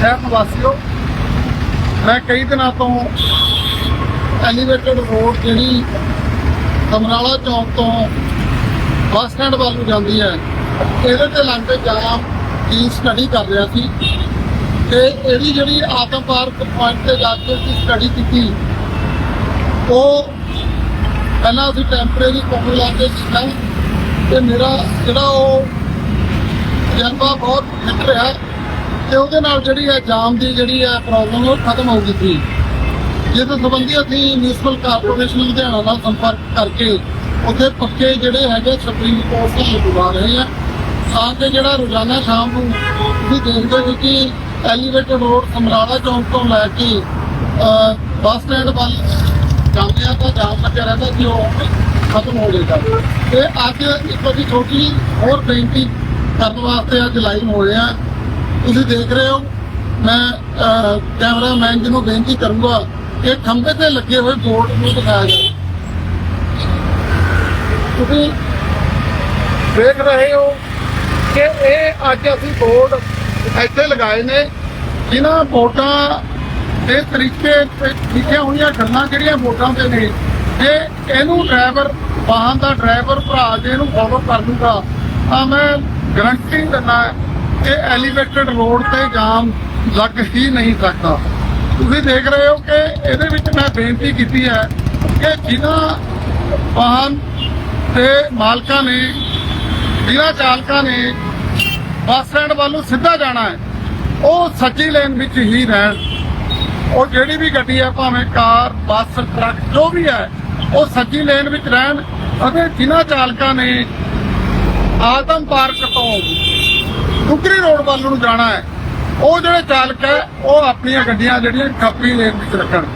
ਸ਼ਹਿਰ ਨਿਵਾਸੀਓ ਮੈਂ ਕਈ ਦਿਨਾਂ ਤੋਂ ਐਲੀਵੇਟਡ ਰੋਡ ਜਿਹੜੀ ਸਮਰਾਲਾ ਚੌਂਕ ਤੋਂ ਬੱਸ ਸਟੈਂਡ ਵੱਲ ਨੂੰ ਜਾਂਦੀ ਹੈ, ਇਹਦੇ ਤੇ ਲੰਘਦੇ ਜਾਮ ਦੀ ਸਟੱਡੀ ਕਰ ਰਿਹਾ ਸੀ ਤੇ ਇਹਦੀ ਜਿਹੜੀ ਆਤਮ ਪਾਰਕ ਪੁਆਇੰਟ ਤੇ ਜਾ ਕੇ ਅਸੀਂ ਸਟੱਡੀ ਕੀਤੀ, ਉਹ ਪਹਿਲਾਂ ਅਸੀਂ ਟੈਂਪਰੇਰੀ ਕੋਲ ਲਾ ਕੇ ਕੀਤਾ ਤੇ ਮੇਰਾ ਜਿਹੜਾ ਉਹ ਤਜਰਬਾ ਬਹੁਤ ਫਿੱਟ ਰਿਹਾ। ਤੇ ਉਹਦੇ ਨਾਲ ਜਿਹੜੀ ਹੈ ਜਾਮ ਦੀ ਜਿਹੜੀ ਹੈ ਪ੍ਰੋਬਲਮ ਉਹ ਖਤਮ ਹੋ ਗਈ ਸੀ ਜਿਸ ਸੰਬੰਧੀ ਅਸੀਂ ਮਿਊਨਿਸਪਲ ਕਾਰਪੋਰੇਸ਼ਨ ਲੁਧਿਆਣਾ ਨਾਲ ਸੰਪਰਕ ਕਰਕੇ ਉੱਥੇ ਪੱਕੇ ਜਿਹੜੇ ਹੈਗੇ ਸੁਪਰੀਮ ਕੋਰਟ ਤੋਂ ਲਗਵਾ ਰਹੇ ਆ ਤਾਂ ਕਿ ਜਿਹੜਾ ਰੋਜ਼ਾਨਾ ਸ਼ਾਮ ਨੂੰ ਤੁਸੀਂ ਦੇਖਦੇ ਹੋ ਕਿ ਐਲੀਵੇਟਡ ਰੋਡ ਸਮਰਾਲਾ ਚੌਂਕ ਤੋਂ ਲੈ ਕੇ ਬੱਸ ਸਟੈਂਡ ਵੱਲ ਜਾਂਦੇ ਆ ਤਾਂ ਜਾਮ ਲੱਗਿਆ ਰਹਿੰਦਾ ਕਿ ਉਹ ਖਤਮ ਹੋ ਜਾਏਗਾ। ਤੇ ਅੱਜ ਇੱਕ ਵਾਰੀ ਛੋਟੀ ਹੋਰ ਬੇਨਤੀ ਕਰਨ ਵਾਸਤੇ ਅੱਜ ਲਾਈਵ ਹੋਏ ਆ ਤੁਸੀਂ ਦੇਖ ਰਹੇ ਹੋ, ਮੈਂ ਕੈਮਰਾਮੈਨ ਜੀ ਨੂੰ ਬੇਨਤੀ ਕਰੂੰਗਾ ਕਿ ਖੰਭੇ ਤੇ ਲੱਗੇ ਹੋਏ ਬੋਰਡ ਨੂੰ ਦਿਖਾਇਆ ਜਾਵੇ ਤੁਸੀਂ ਦੇਖ ਰਹੇ ਹੋ ਕਿ ਇਹ ਅੱਜ ਅਸੀਂ ਬੋਰਡ ਇੱਥੇ ਲਗਾਏ ਨੇ, ਜਿਨ੍ਹਾਂ ਬੋਰਡਾਂ ਦੇ ਤਰੀਕੇ ਤੇ ਲਿਖੀਆਂ ਹੋਈਆਂ ਗੱਲਾਂ ਜਿਹੜੀਆਂ ਬੋਰਡਾਂ ਤੇ ਨੇ ਜੇ ਇਹਨੂੰ ਡਰਾਈਵਰ ਵਾਹਨ ਦਾ ਡਰਾਈਵਰ ਭਰਾ ਜੇ ਇਹਨੂੰ ਫੋਲੋ ਕਰ ਲੂਗਾ, ਤਾਂ ਮੈਂ ਗਰੰਟੀ ਦਿੰਦਾ ਕਿ ਐਲੀਵੇਟਡ ਰੋਡ ਤੇ ਜਾਮ ਲੱਗ ਹੀ ਨਹੀਂ ਸਕਦਾ। ਤੁਸੀਂ ਦੇਖ ਰਹੇ ਹੋ ਕਿ ਇਹਦੇ ਵਿੱਚ ਮੈਂ ਬੇਨਤੀ ਕੀਤੀ ਹੈ ਕਿ ਜਿਨ੍ਹਾਂ ਵਾਹਨ ਤੇ ਮਾਲਕਾਂ ਨੇ, ਜਿਨ੍ਹਾਂ ਚਾਲਕਾਂ ਨੇ ਬੱਸ ਸਟੈਂਡ ਵੱਲ ਸਿੱਧਾ ਜਾਣਾ ਹੈ, ਉਹ ਸੱਜੀ ਲੇਨ ਵਿੱਚ ਹੀ ਰਹਿਣ। ਉਹ ਜਿਹੜੀ ਵੀ ਗੱਡੀ ਹੈ, ਭਾਵੇਂ ਕਾਰ, ਬੱਸ, ਟਰੱਕ, ਜੋ ਵੀ ਹੈ, ਉਹ ਸੱਜੀ ਲੇਨ ਵਿੱਚ ਰਹਿਣ ਅਤੇ ਜਿਨ੍ਹਾਂ ਚਾਲਕਾਂ ਨੇ ਆਦਮ ਪਾਰਕ ਤੋਂ ਕੁਕਰੀ ਰੋਡ ਵੱਲ ਨੂੰ ਜਾਣਾ ਹੈ। ਉਹ ਜਿਹੜੇ ਚਾਲਕ ਹੈ, ਉਹ ਆਪਣੀਆਂ ਗੱਡੀਆਂ ਜਿਹੜੀਆਂ ਖੱਪੀ ਲੇਨ ਵਿੱਚ ਰੱਖਣ।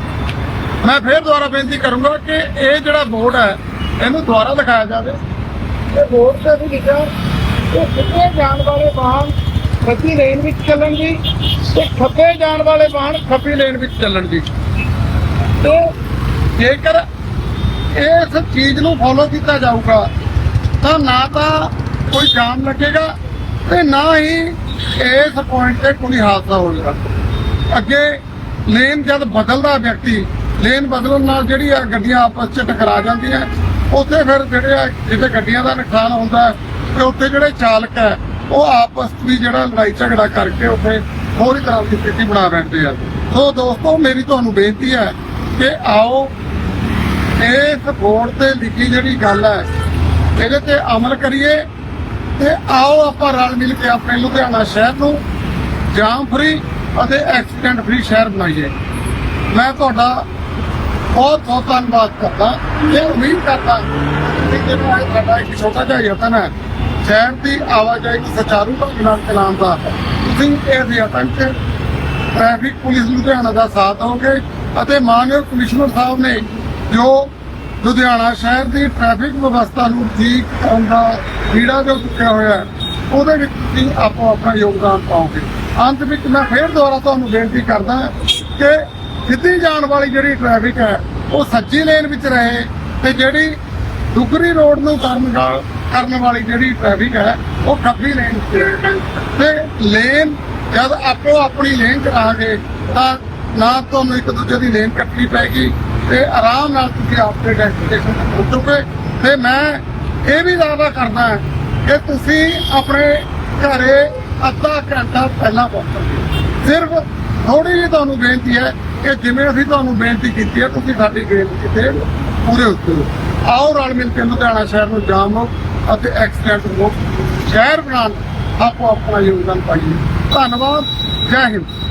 ਮੈਂ ਫੇਰ ਦੁਬਾਰਾ ਬੇਨਤੀ ਕਰੂੰਗਾ ਕਿ ਇਹ ਜਿਹੜਾ ਬੋਰਡ ਹੈ, ਇਹਨੂੰ ਦੁਬਾਰਾ ਦਿਖਾਇਆ ਜਾਵੇ। ਇਹ ਬੋਰਡ ਤੇ ਵੀ ਲਿਖਿਆ ਕਿ ਸਿੱਧੇ ਜਾਣ ਵਾਲੇ ਵਾਹਨ ਸੱਜੀ ਲੇਨ ਵਿੱਚ ਚੱਲਣ ਦੀ ਤੇ ਖੱਬੇ ਜਾਣ ਵਾਲੇ ਵਾਹਨ ਖੱਬੀ ਲੇਨ ਵਿੱਚ ਚੱਲਣ ਦੀ। ਤੇ ਜੇਕਰ ਇਸ ਚੀਜ਼ ਨੂੰ ਫੋਲੋ ਕੀਤਾ ਜਾਊਗਾ, ਤਾਂ ਨਾ ਤਾਂ ਕੋਈ ਜਾਮ ਲੱਗੇਗਾ ਤੇ ਨਾ ਹੀ ਇਸ ਪੁਆਇੰਟ ਤੇ ਕੋਈ ਹਾਦਸਾ ਹੋਵੇਗਾ ਅੱਗੇ ਲੇਨ ਜਦ ਬਦਲਦਾ ਵਿਅਕਤੀ ਲੇਨ ਬਦਲਣ ਨਾਲ ਜਿਹੜੀ ਆ ਗੱਡੀਆਂ ਆਪਸ 'ਚ ਟਕਰਾ ਜਾਂਦੀਆਂ, ਉੱਥੇ ਫਿਰ ਜਿਹੜੇ ਆ ਜਿੱਥੇ ਗੱਡੀਆਂ ਦਾ ਨੁਕਸਾਨ ਹੁੰਦਾ ਤੇ ਉੱਥੇ ਜਿਹੜੇ ਚਾਲਕ ਹੈ, ਉਹ ਆਪਸ ਵਿੱਚ ਜਿਹੜਾ ਲੜਾਈ ਝਗੜਾ ਕਰਕੇ ਉੱਥੇ ਹੋਰ ਤਰ੍ਹਾਂ ਦੀ ਸਥਿਤੀ ਬਣਾ ਬੈਠਦੇ ਆ। ਸੋ ਦੋਸਤੋ, ਮੇਰੀ ਤੁਹਾਨੂੰ ਬੇਨਤੀ ਹੈ ਕਿ ਆਓ, ਇਸ ਬੋਰਡ ਤੇ ਲਿਖੀ ਜਿਹੜੀ ਗੱਲ ਹੈ, ਇਹਦੇ ਤੇ ਅਮਲ ਕਰੀਏ ਤੇ ਆਓ ਆਪਾਂ ਰਲ ਮਿਲ ਕੇ ਆਪਣੇ ਲੁਧਿਆਣਾ ਸ਼ਹਿਰ ਨੂੰ ਜਾਮ ਫ੍ਰੀ ਅਤੇ ਐਕਸੀਡੈਂਟ ਫ੍ਰੀ ਸ਼ਹਿਰ ਬਣਾਈਏ। ਮੈਂ ਤੁਹਾਡਾ ਬਹੁਤ ਬਹੁਤ ਧੰਨਵਾਦ ਕਰਦਾ। ਤੇ ਉਮੀਦ ਕਰਦਾ ਕਿ ਜਿਹੜਾ ਇਹ ਸਾਡਾ ਇੱਕ ਛੋਟਾ ਜਿਹਾ ਯਤਨ ਹੈ, ਸ਼ਹਿਰ ਦੀ ਆਵਾਜਾਈ ਨੂੰ ਸੁਚਾਰੂ ਢੰਗ ਨਾਲ ਚਲਾਉਣ ਦਾ, ਤੁਸੀਂ ਇਸ ਯਤਨ 'ਚ ਟ੍ਰੈਫਿਕ ਪੁਲਿਸ ਲੁਧਿਆਣਾ ਦਾ ਸਾਥ ਹੋਗੇ ਅਤੇ ਮਾਨਯੋਗ ਕਮਿਸ਼ਨਰ ਸਾਹਿਬ ਨੇ ਜੋ ਲੁਧਿਆਣਾ ਸ਼ਹਿਰ ਦੀ ਟ੍ਰੈਫਿਕ ਵਿਵਸਥਾ ਨੂੰ ਠੀਕ ਕਰਨ ਦਾ ਕੀੜਾ ਜੋ ਚੁੱਕਿਆ ਹੋਇਆ ਹੈ, ਉਹਦੇ ਵਿੱਚ ਤੁਸੀਂ ਆਪੋ ਆਪਣਾ ਯੋਗਦਾਨ ਪਾਓਗੇ। ਅੰਤ ਵਿੱਚ ਮੈਂ ਫੇਰ ਦੁਬਾਰਾ ਤੁਹਾਨੂੰ ਬੇਨਤੀ ਕਰਦਾ ਕਿ ਸਿੱਧੀ ਜਾਣ ਵਾਲੀ ਜਿਹੜੀ ਟ੍ਰੈਫਿਕ ਹੈ ਉਹ ਸੱਜੀ ਲੇਨ ਵਿੱਚ ਰਹੇ ਤੇ ਜਿਹੜੀ ਦੁਗਰੀ ਰੋਡ ਨੂੰ ਕਰਨ ਕਰਨ ਵਾਲੀ ਜਿਹੜੀ ਟ੍ਰੈਫਿਕ ਹੈ ਉਹ ਖੱਬੀ ਲੇਨ ਵਿੱਚ ਰਹੇ। ਤੇ ਲੇਨ ਜਦ ਆਪੋ ਆਪਣੀ ਲੇਨ ਚ ਆ ਗਏ ਤਾਂ ਨਾ ਤੁਹਾਨੂੰ ਇੱਕ ਦੂਜੇ ਦੀ ਲੇਨ ਕੱਟਣੀ ਪੈਗੀ ਤੇ ਆਰਾਮ ਨਾਲ ਤੁਸੀਂ ਆਪਣੇ ਡੈਸਟੀਨੇਸ਼ਨ ਤੇ ਪਹੁੰਚੋਗੇ ਤੇ ਮੈਂ ਇਹ ਵੀ ਦਾਅਵਾ ਕਰਦਾ ਕਿ ਤੁਸੀਂ ਆਪਣੇ ਘਰੇ ਅੱਧਾ ਘੰਟਾ ਪਹਿਲਾਂ ਪਹੁੰਚੋਗੇ ਸਿਰਫ ਥੋੜੀ ਜਿਹੀ ਤੁਹਾਨੂੰ ਬੇਨਤੀ ਹੈ ਕਿ ਜਿਵੇਂ ਅਸੀਂ ਤੁਹਾਨੂੰ ਬੇਨਤੀ ਕੀਤੀ ਹੈ, ਤੁਸੀਂ ਸਾਡੀ ਬੇਨਤੀ ਤੇ ਪੂਰੇ ਉਤਰੋ ਆਓ, ਰਲ ਮਿਲ ਕੇ ਲੁਧਿਆਣਾ ਸ਼ਹਿਰ ਨੂੰ ਜਾਮ ਅਤੇ ਐਕਸੀਡੈਂਟ ਮੁਕਤ ਸ਼ਹਿਰ ਬਣਾਉਣ ਆਪੋ ਆਪਣਾ ਯੋਗਦਾਨ ਪਾਈਏ। ਧੰਨਵਾਦ। ਜੈ ਹਿੰਦ।